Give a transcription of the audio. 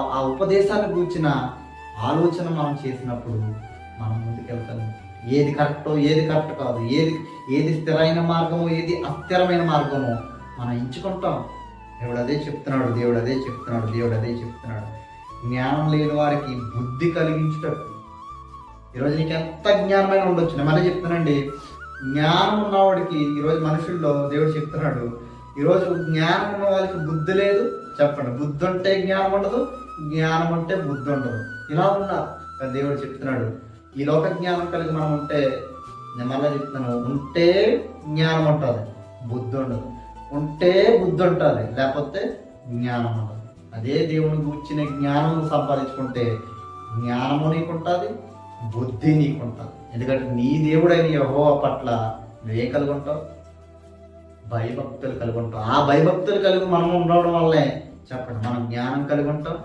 ఆ ఉపదేశాన్ని కూర్చిన ఆలోచన మనం చేసినప్పుడు మనం ముందుకెళ్తాము. ఏది కరెక్టో ఏది కరెక్ట్ కాదు ఏది ఏది స్థిరమైన మార్గమో ఏది అస్థిరమైన మార్గమో మనం ఎంచుకుంటాం. దేవుడు అదే చెప్తున్నాడు దేవుడు అదే చెప్తున్నాడు దేవుడు అదే చెప్తున్నాడు. జ్ఞానం లేని వారికి బుద్ధి కలిగించుటట్టు ఈరోజు నీకు ఎంత జ్ఞానమైన ఉండొచ్చు నేను మళ్ళీ చెప్తానండి జ్ఞానం ఉన్నవాడికి ఈరోజు మనుషుల్లో దేవుడు చెప్తున్నాడు ఈరోజు జ్ఞానం ఉన్న వాళ్ళకి బుద్ధి లేదు. చెప్పండి బుద్ధి ఉంటే జ్ఞానం ఉండదు జ్ఞానం ఉంటే బుద్ధి ఉండదు. ఇలా ఉన్నారు. దేవుడు చెప్తున్నాడు ఈ లోక జ్ఞానం కలిగి మనం ఉంటే నేను మళ్ళీ చెప్తున్నాను ఉంటే జ్ఞానం ఉంటుంది బుద్ధి ఉండదు. ఉంటే బుద్ధి ఉంటుంది లేకపోతే జ్ఞానం ఉండదు. అదే దేవుని కూర్చునే జ్ఞానం సంపాదించుకుంటే జ్ఞానము నీకు ఉంటుంది బుద్ధి నీకుంటుంది. ఎందుకంటే నీ దేవుడైన యహో పట్ల నువ్వే కలిగి ఉంటావు. భయభక్తులు కలిగి ఉంటాం ఆ భయభక్తులు కలిగి మనం ఉండడం వల్లే చెప్పండి మనం జ్ఞానం కలిగి ఉంటాం?